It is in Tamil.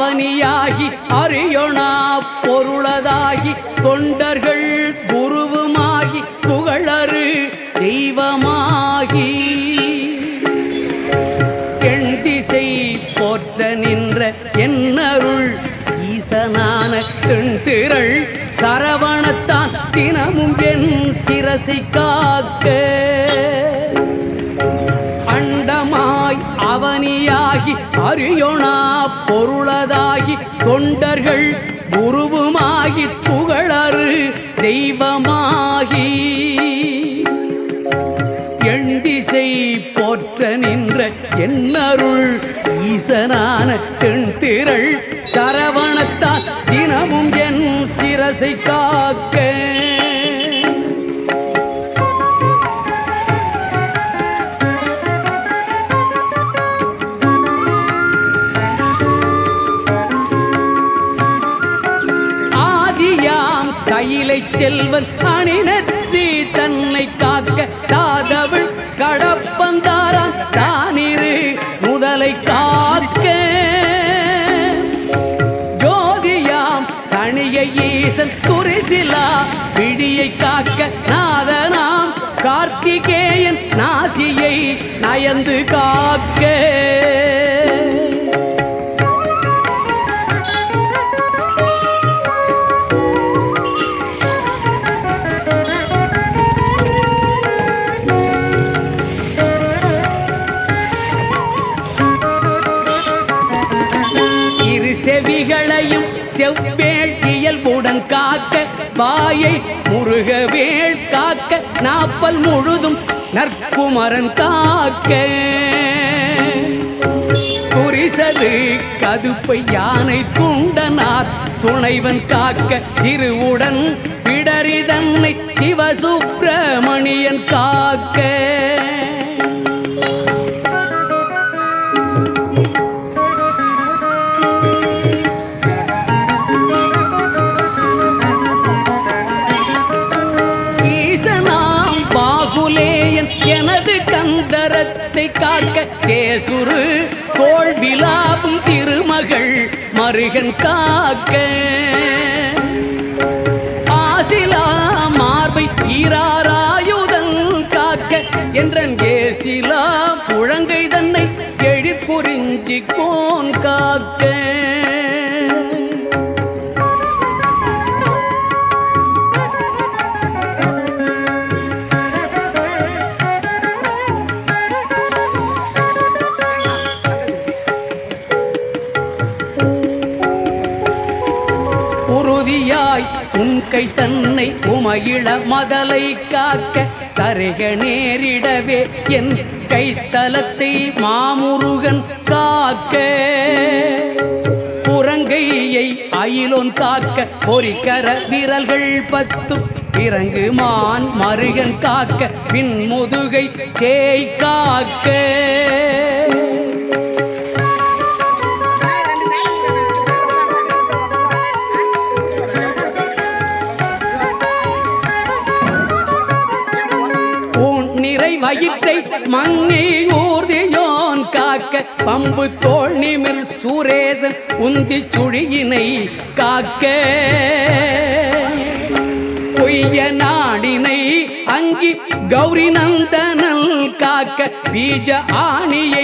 அவனியாகி அரியொணா பொருளதாகி தொண்டர்கள் குருவுமாகி புகழரு தெய்வமாகி. கெண்டிசை போற்ற நின்ற என்னருள் ஈசனான திரள் சரவணத்தான் தினமும் என் சிரசை காக்க. அவனியாகி அரியோனா பொருளதாகி தொண்டர்கள் குருவுமாகி புகழரு தெய்வமாகி. எண்டிசை போற்ற நின்ற என்னருள் ஈசனான தென்திரள் சரவணத்தான் தினமும் என் சிரசை காக்க. ஆதியாம் கையிலை செல்வன் அணினத்தி தன்னை காக்க தாதவள் கடப்பந்தாரான் தானிரு முதலை காக்க. ஜோதியாம் தனிய ஈசன் குறிசிலா பிடியை காக்க நாதனாம். கார்த்திகேயன் நாசியை நயந்து காக்க. செவ்வேள் இயல்புடன் காக்க வாயை முருகவேள் காக்க நாப்பல் முழுதும் நற்குமரன் காக்க. குறிசது கதுப்பை யானை துண்டனார் துணைவன் காக்க திருவுடன் பிடரிதன்னை சிவசுப்பிரமணியன் காக்க. கந்தரத்தை காக்க கேசுரு கோள் விலாவும் திருமகள் மருகன் காக்க. ஆசிலா மார்பை ஈராராயுதன் காக்க என்றன் ஏசிலா புழங்கை தன்னை எழிற்புரிஞ்சி கோன் காக்க. உறுதியாய் உன் கை தன்னை உமையிள மதலை காக்க தருக நேரிடவே என் கைத்தலத்தை மாமுருகன் காக்க. புறங்கையை அயிலோன் காக்க பொறிக்கர விரல்கள் பத்து இறங்கு மான் மருகன் காக்க பின் முதுகை சேய் காக்க. உன் வயிற்றை மண்ணை ஊர்தியோன் காக்க பம்பு தோல் நிமிர் சுரேசன் உந்தி சுழியினை காக்க. பொய்ய நாடினை அங்கி கௌரி நந்தனல் காக்க பீஜ ஆணியை